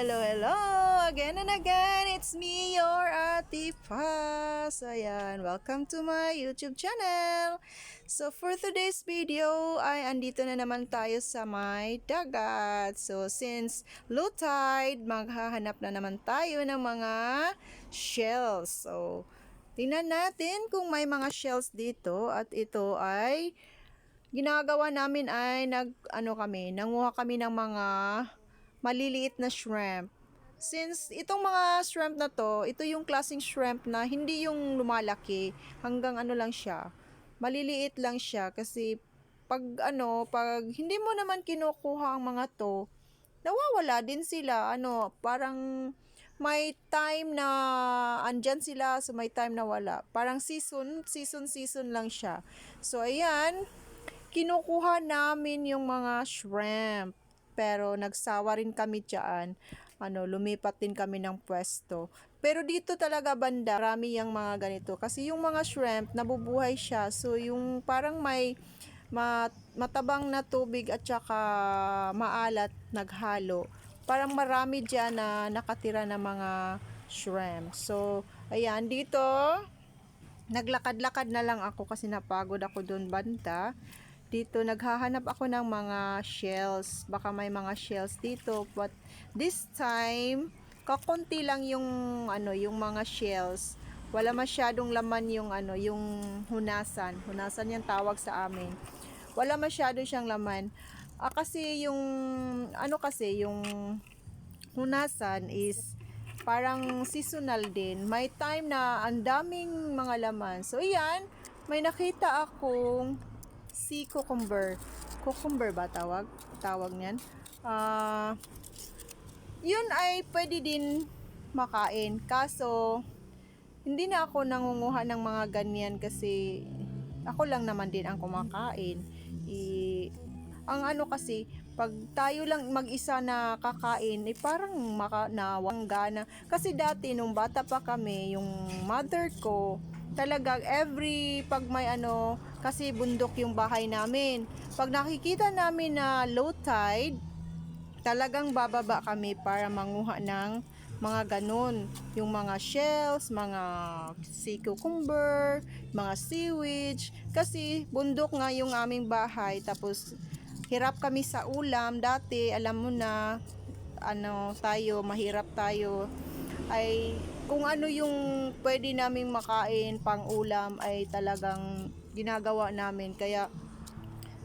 hello, hello! Again and again, it's me, your Ate Paz. Ayan, welcome to my YouTube channel. So, for today's video, ay andito na naman tayo sa may dagat. So, since low tide, maghahanap na naman tayo ng mga shells. So, tingnan natin kung may mga shells dito at ito ay ginagawa namin ay nag ano kami, nanguha kami ng mga maliliit na shrimp. Since itong mga shrimp na to, ito yung klaseng shrimp na hindi yung lumalaki, hanggang ano lang siya. Maliliit lang siya kasi pag ano, pag hindi mo naman kinukuha ang mga to, nawawala din sila. Ano, parang may time na andyan sila, so may time na wala. Parang season, season, season lang siya. So, ayan, kinukuha namin yung mga shrimp. Pero nagsawa rin kami dyan. Ano, lumipat din kami ng pwesto. Pero dito talaga banda, marami yung mga ganito. Kasi yung mga shrimp, nabubuhay siya. So, yung parang may mat- matabang na tubig at saka maalat naghalo. Parang marami dyan na nakatira na mga shrimp. So, ayan, dito, naglakad-lakad na lang ako kasi napagod ako doon banda. Dito, naghahanap ako ng mga shells. Baka may mga shells dito. But this time, kakunti lang yung, ano, yung mga shells. Wala masyadong laman yung, ano, yung hunasan. Hunasan yung tawag sa amin. Wala masyado siyang laman. Ah, kasi yung, ano kasi, yung hunasan is parang seasonal din. May time na ang daming mga laman. So, iyan, may nakita akong sea cucumber. Cucumber ba tawag? Tawag niyan. Ah, yun ay pwede din makain. Kaso, hindi na ako nangunguha ng mga ganyan kasi ako lang naman din ang kumakain. I, ang ano kasi, pag tayo lang mag-isa na kakain, eh parang maka, nawang gana. Kasi dati, nung bata pa kami, yung mother ko, talagang every pag may ano, kasi bundok yung bahay namin. Pag nakikita namin na low tide, talagang bababa kami para manguha ng mga ganun. Yung mga shells, mga sea cucumber, mga seaweed. Kasi bundok nga yung aming bahay. Tapos hirap kami sa ulam. Dati, alam mo na, ano tayo, mahirap tayo. Ay kung ano yung pwede naming makain pang ulam ay talagang ginagawa namin. Kaya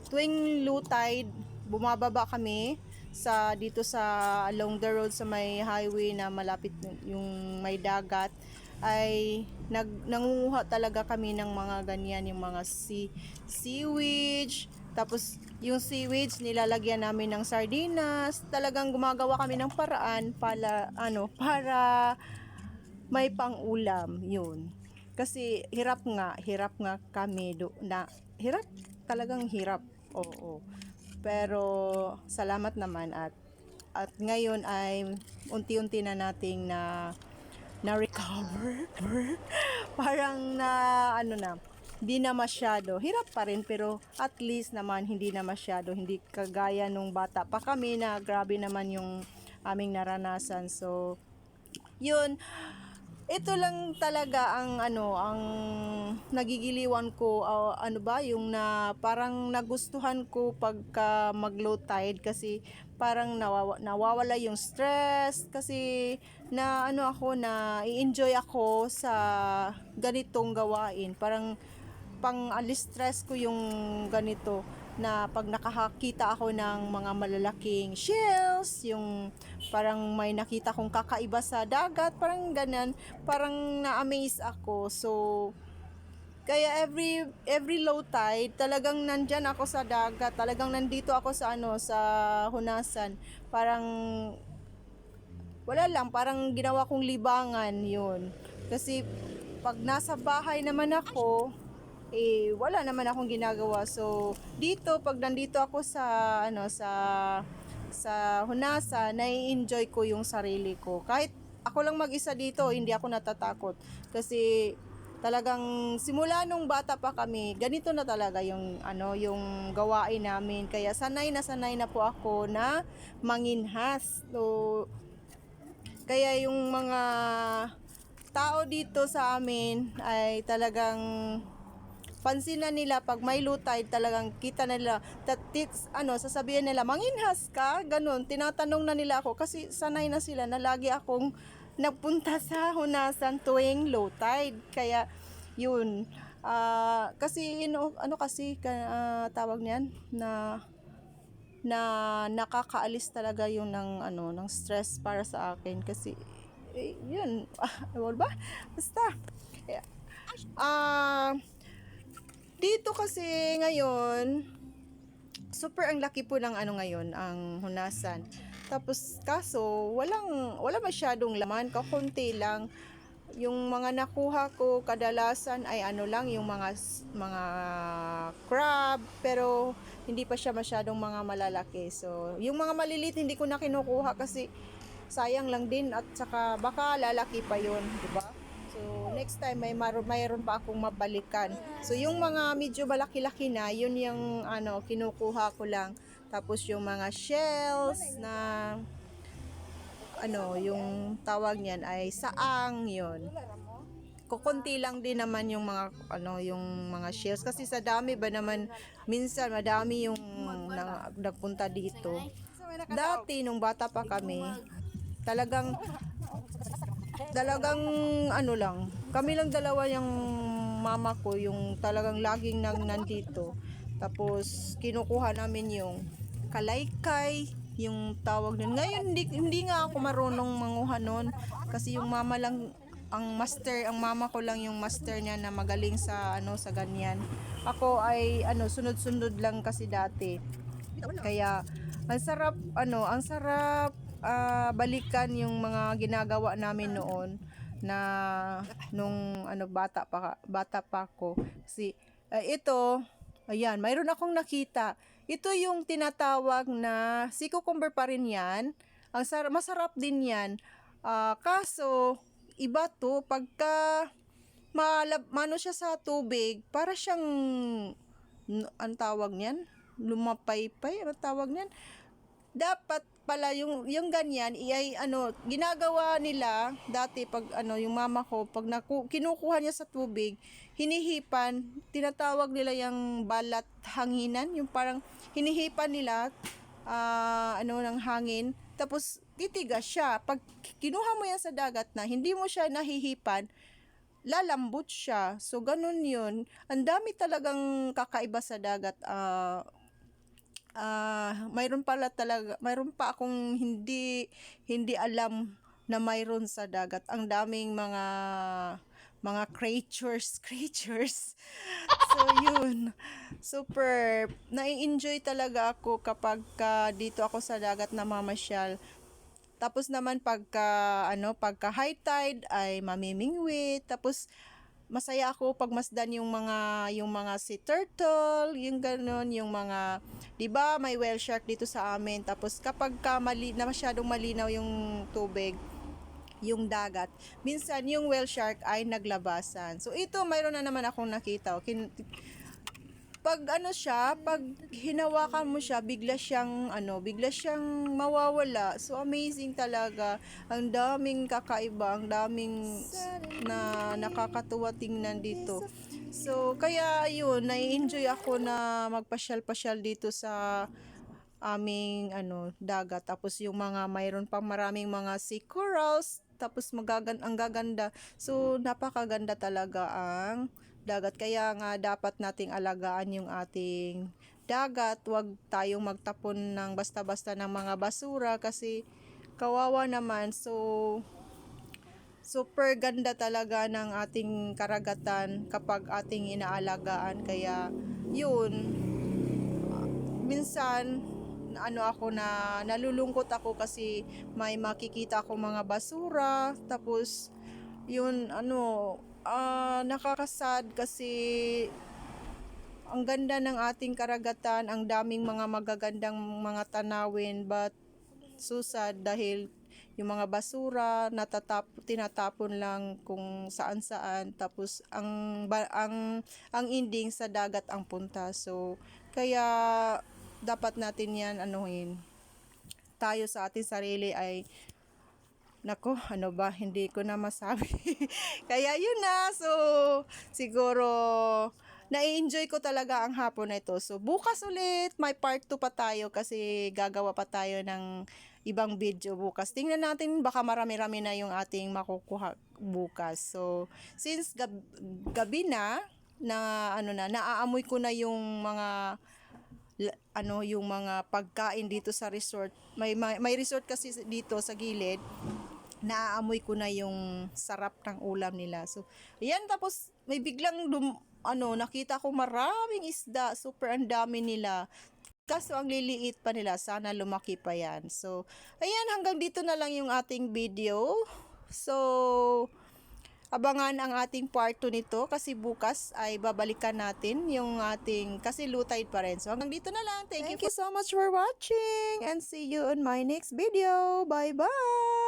tuwing low tide, bumababa kami sa dito sa along the road sa may highway na malapit yung may dagat ay nag nangunguha talaga kami ng mga ganyan yung mga sea, seaweed tapos yung seaweeds nilalagyan namin ng sardinas. Talagang gumagawa kami ng paraan para ano para may pang-ulam yun. Kasi hirap nga hirap nga kami do na hirap talagang hirap oo. Pero salamat naman at at ngayon ay unti-unti na nating na na recover parang na ano na hindi na masyado. Hirap pa rin pero at least naman hindi na masyado. Hindi kagaya nung bata pa kami na grabe naman yung aming naranasan. So yun ito lang talaga ang ano ang nagigiliwan ko uh, ano ba yung na parang nagustuhan ko pagka mag low tide kasi parang nawawa, nawawala yung stress kasi na ano ako na i-enjoy ako sa ganitong gawain. Parang pang alis stress ko yung ganito na pag nakakita ako ng mga malalaking shells, yung parang may nakita kong kakaiba sa dagat, parang ganun, parang na-amaze ako. So, kaya every every low tide, talagang nandyan ako sa dagat, talagang nandito ako sa ano, sa hunasan. Parang wala lang, parang ginawa kong libangan yun. Kasi pag nasa bahay naman ako, eh wala naman akong ginagawa. So dito pag nandito ako sa ano sa sa Hunasa, nai-enjoy ko yung sarili ko. Kahit ako lang mag-isa dito, hindi ako natatakot kasi talagang simula nung bata pa kami, ganito na talaga yung ano yung gawain namin. Kaya sanay na sanay na po ako na manginhas. So kaya yung mga tao dito sa amin ay talagang pansin na nila pag may low tide talagang kita na nila that it's, ano sasabihin nila manginhas ka? Ganun. Tinatanong na nila ako kasi sanay na sila na lagi akong nagpunta sa hunasan tuwing low tide kaya yun. Ah kasi ino, ano kasi ka, ah, tawag niyan na na nakakaalis talaga yung ng ano ng stress para sa akin kasi eh, yun. Ah, ba? Basta. Eh, ah dito kasi ngayon, super ang laki po ng ano ngayon, ang hunasan. Tapos kaso, walang, wala masyadong laman, kakunti lang. Yung mga nakuha ko kadalasan ay ano lang, yung mga mga crab, pero hindi pa siya masyadong mga malalaki. So, yung mga maliliit hindi ko na kinukuha kasi sayang lang din at saka baka lalaki pa yun, di ba? Next time may mar- mayroon pa akong mabalikan. So, yung mga medyo malaki-laki na, yun yung ano, kinukuha ko lang. Tapos yung mga shells na ano, yung tawag niyan ay saang yun. Kukunti lang din naman yung mga ano, yung mga shells kasi sa dami ba naman minsan madami yung na, nagpunta dito. Dati nung bata pa kami, talagang talagang ano lang, kami lang dalawa yung mama ko, yung talagang laging nang nandito. Tapos kinukuha namin yung kalaykay, yung tawag nun. Ngayon hindi, hindi nga ako marunong manguha nun kasi yung mama lang ang master, ang mama ko lang yung master niya na magaling sa ano sa ganyan. Ako ay ano sunod-sunod lang kasi dati. Kaya ang sarap ano, ang sarap ah, balikan yung mga ginagawa namin noon na nung ano bata pa bata pa ako. Kasi ah, ito ayan, mayroon akong nakita. Ito yung tinatawag na si cucumber pa rin 'yan. Ang sar- masarap din 'yan. Ah, kaso iba to pagka malab mano siya sa tubig, para siyang ang tawag niyan, lumapaypay, ang tawag niyan. Dapat pala yung yung ganyan ay ano ginagawa nila dati pag ano yung mama ko pag naku, kinukuha niya sa tubig hinihipan tinatawag nila yung balat hanginan yung parang hinihipan nila ah, ano ng hangin tapos titigas siya pag kinuha mo yan sa dagat na hindi mo siya nahihipan lalambot siya. So, ganun yun. Ang dami talagang kakaiba sa dagat. Ah, ah, mayroon pala talaga, mayroon pa akong hindi, hindi alam na mayroon sa dagat. Ang daming mga, mga creatures, creatures. So, yun. Super, nai-enjoy talaga ako kapag ka dito ako sa dagat na mamasyal. Tapos naman pagka ano, pagka high tide ay mamimingwit. Tapos masaya ako pag masdan yung mga yung mga sea turtle, yung ganun, yung mga 'di ba, may whale shark dito sa amin. Tapos kapag ka mali, na masyadong malinaw yung tubig, yung dagat, minsan yung whale shark ay naglabasan. So ito mayroon na naman akong nakita. Kin- pag ano siya, pag hinawakan mo siya, bigla siyang ano, bigla siyang mawawala. So amazing talaga. Ang daming kakaiba, ang daming na nakakatuwa tingnan dito. So kaya yun, nai-enjoy ako na magpasyal-pasyal dito sa aming ano dagat tapos yung mga mayroon pang maraming mga sea corals tapos magagan ang gaganda so napakaganda talaga ang dagat. Kaya nga dapat nating alagaan yung ating dagat. Wag tayong magtapon ng basta-basta ng mga basura kasi kawawa naman. So super ganda talaga ng ating karagatan kapag ating inaalagaan. Kaya yun. Minsan ano ako na nalulungkot ako kasi may makikita ako mga basura. Tapos yun ano ah, nakakasad kasi ang ganda ng ating karagatan ang daming mga magagandang mga tanawin but susad dahil yung mga basura natatap tinatapon lang kung saan saan. Tapos ang ang ang ending sa dagat ang punta. So kaya dapat natin yan anuhin. Tayo sa ating sarili ay Nako, ano ba, hindi ko na masabi. Kaya yun na, so siguro na-enjoy ko talaga ang hapon na ito. So bukas ulit, may part 2 pa tayo kasi gagawa pa tayo ng ibang video bukas. Tingnan natin, baka marami-rami na yung ating makukuha bukas. So since gab- gabi na, na ano na, naaamoy ko na yung mga ano yung mga pagkain dito sa resort. May may, may resort kasi dito sa gilid. Naaamoy ko na yung sarap ng ulam nila. So, ayan tapos may biglang dum, ano nakita ko maraming isda, super ang dami nila. Kaso ang liliit pa nila, sana lumaki pa yan. So, ayan hanggang dito na lang yung ating video. So, abangan ang ating part 2 nito kasi bukas ay babalikan natin yung ating kasi lutay pa rin. So hanggang dito na lang. Thank, you, so much for watching and see you on my next video. Bye